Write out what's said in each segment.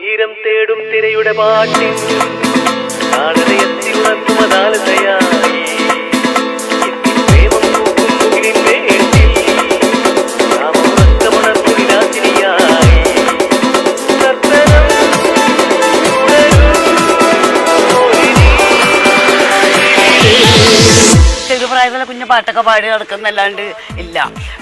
തീരം തേടും തിരയുടെ പാട്ടിൽ പ്രായത്തിലെ കുഞ്ഞു പാട്ടൊക്കെ പാടി നടക്കുന്നല്ലാണ്ട് ഇല്ല.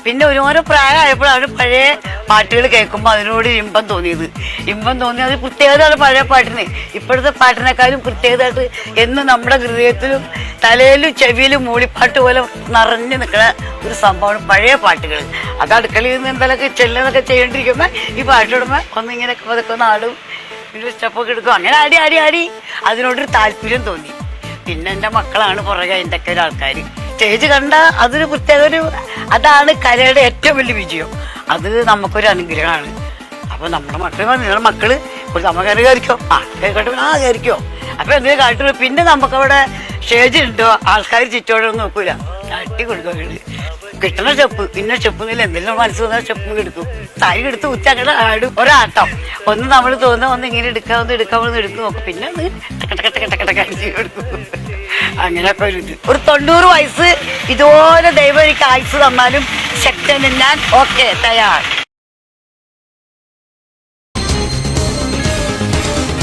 പിന്നെ ഓരോരോ പ്രായമായപ്പോഴാണ് പഴയ പാട്ടുകൾ കേൾക്കുമ്പോൾ അതിനോട് ഇമ്പം തോന്നിയത്. ഇമ്പം തോന്നി അത് പ്രത്യേകതയാണ് പഴയ പാട്ടിന്. ഇപ്പോഴത്തെ പാട്ടിനേക്കാളും പ്രത്യേകതയായിട്ട് എന്ന് നമ്മുടെ ഹൃദയത്തിലും തലയിലും ചെവിയിലും മൂളിപ്പാട്ട് പോലെ നിറഞ്ഞു നിൽക്കുന്ന ഒരു സംഭവമാണ് പഴയ പാട്ടുകൾ. അത് അടുക്കളയിൽ നിന്ന് എന്തെങ്കിലുമൊക്കെ ചെല്ലുന്നതൊക്കെ ചെയ്യേണ്ടിരിക്കുമ്പോൾ ഈ പാട്ടിടുമ്പോൾ ഒന്നിങ്ങനെ പതുക്കെ ആടും. പിന്നെ സ്റ്റെപ്പൊക്കെ എടുക്കും. അങ്ങനെ ആടി ആടി ആടി. അതിനോടൊരു താല്പര്യം തോന്നി. പിന്നെ എന്റെ മക്കളാണ് പുറകെ എന്റെ ഒക്കെ ഒരു ആൾക്കാർ സ്റ്റേജ് കണ്ട അതൊരു പ്രത്യേക ഒരു അതാണ് കലയുടെ ഏറ്റവും വലിയ വിജയം അത് നമുക്കൊരു അനുഗ്രഹമാണ് അപ്പൊ നമ്മുടെ മക്കൾ നിങ്ങളുടെ മക്കൾ നമുക്ക് അനുകരിക്കോ ആ കേട്ടോ ആ കയറിക്കോ അപ്പൊ എന്തെങ്കിലും കാട്ടുള്ളൂ പിന്നെ നമുക്കവിടെ സ്റ്റേജ് ഉണ്ടോ ആൾക്കാർ ചുറ്റോടെ നോക്കൂല കാട്ടി കൊടുക്കും കിട്ടണ സ്റ്റെപ്പ് പിന്നെ സ്റ്റെപ്പ് നില എന്തെങ്കിലും മനസ്സ് വന്നാൽ സ്റ്റെപ്പ് എടുക്കും താഴെ എടുത്ത് ഉച്ചക്കട ആടും ഒരാട്ടം ഒന്ന് നമ്മൾ തോന്നുന്ന ഒന്ന് ഇങ്ങനെ എടുക്കാം ഒന്ന് എടുക്കാം ഒന്ന് എടുത്ത് നോക്കും പിന്നെ ഒന്ന് കട്ടക്കട്ട ടക ടക ടക ടക അടിച്ച് കൊടുക്കും അങ്ങനെയൊക്കെ ഒരു തൊണ്ണൂറ് വയസ്സ് ഇതുപോലെ ദൈവം എനിക്ക് ആയുസ് തന്നാലും ശക്തി ഞാൻ ഓക്കെ തയ്യാർ